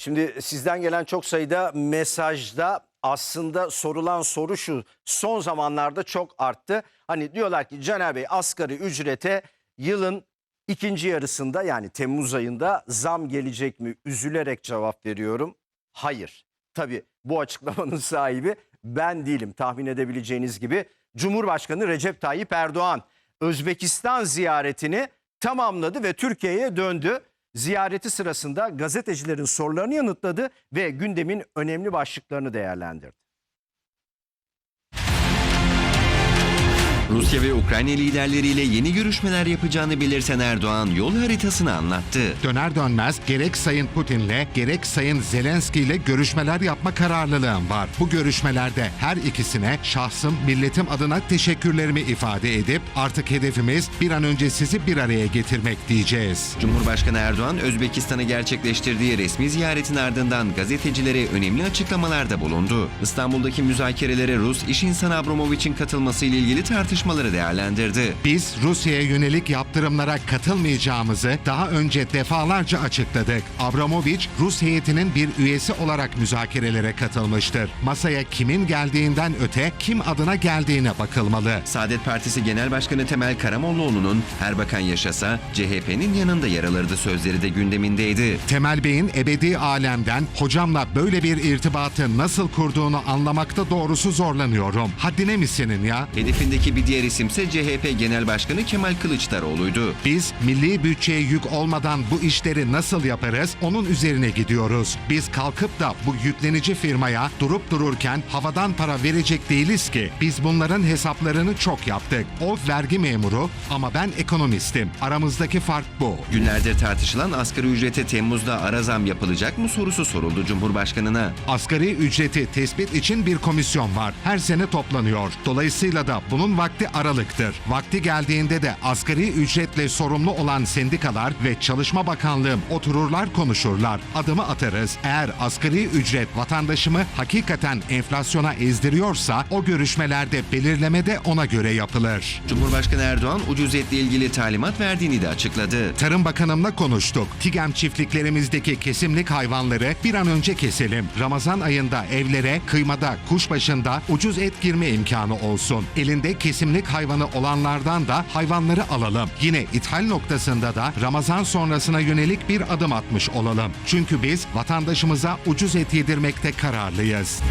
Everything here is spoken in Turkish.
Şimdi sizden gelen çok sayıda mesajda aslında sorulan soru şu. Son zamanlarda çok arttı. Hani diyorlar ki Caner Bey asgari ücrete yılın ikinci yarısında yani Temmuz ayında zam gelecek mi? Üzülerek cevap veriyorum. Hayır. Tabii bu açıklamanın sahibi ben değilim tahmin edebileceğiniz gibi. Cumhurbaşkanı Recep Tayyip Erdoğan Özbekistan ziyaretini tamamladı ve Türkiye'ye döndü. Ziyareti sırasında gazetecilerin sorularını yanıtladı ve gündemin önemli başlıklarını değerlendirdi. Rusya ve Ukrayna liderleriyle yeni görüşmeler yapacağını belirten Erdoğan yol haritasını anlattı. Döner dönmez gerek Sayın Putin'le gerek Sayın Zelenski ile görüşmeler yapma kararlılığım var. Bu görüşmelerde her ikisine şahsım, milletim adına teşekkürlerimi ifade edip artık hedefimiz bir an önce sizi bir araya getirmek diyeceğiz. Cumhurbaşkanı Erdoğan, Özbekistan'ı gerçekleştirdiği resmi ziyaretin ardından gazetecilere önemli açıklamalarda bulundu. İstanbul'daki müzakerelere Rus iş insanı Abramovich'in katılması ile ilgili tartışmaları değerlendirdi. Biz Rusya'ya yönelik yaptırımlara katılmayacağımızı daha önce defalarca açıkladık. Abramovich Rus heyetinin bir üyesi olarak müzakerelere katılmıştır. Masaya kimin geldiğinden öte kim adına geldiğine bakılmalı. Saadet Partisi Genel Başkanı Temel Karamollaoğlu'nun her bakan yaşasa CHP'nin yanında yer alırdı sözleri de gündemindeydi. Temel Bey'in ebedi alemden hocamla böyle bir irtibatı nasıl kurduğunu anlamakta doğrusu zorlanıyorum. Haddine mi senin ya? Hedefindeki bir diğer isimse CHP Genel Başkanı Kemal Kılıçdaroğlu'ydu. Biz milli bütçeye yük olmadan bu işleri nasıl yaparız onun üzerine gidiyoruz. Biz kalkıp da bu yüklenici firmaya durup dururken havadan para verecek değiliz ki. Biz bunların hesaplarını çok yaptık. O vergi memuru ama ben ekonomistim. Aramızdaki fark bu. Günlerdir tartışılan asgari ücrete Temmuz'da ara zam yapılacak mı sorusu soruldu Cumhurbaşkanı'na. Asgari ücreti tespit için bir komisyon var. Her sene toplanıyor. Dolayısıyla da bunun vakti aralıktır. Vakti geldiğinde de asgari ücretle sorumlu olan sendikalar ve Çalışma Bakanlığım otururlar konuşurlar. Adımı atarız. Eğer asgari ücret vatandaşımı hakikaten enflasyona ezdiriyorsa o görüşmelerde belirleme de ona göre yapılır. Cumhurbaşkanı Erdoğan ucuz etle ilgili talimat verdiğini de açıkladı. Tarım Bakanımla konuştuk. TİGEM çiftliklerimizdeki kesimlik hayvanları bir an önce keselim. Ramazan ayında evlere kıymada, kuşbaşında ucuz et girme imkanı olsun. Elinde kesimlik hayvanı olanlardan da hayvanları alalım. Yine ithal noktasında da Ramazan sonrasına yönelik bir adım atmış olalım. Çünkü biz vatandaşımıza ucuz et yedirmekte kararlıyız.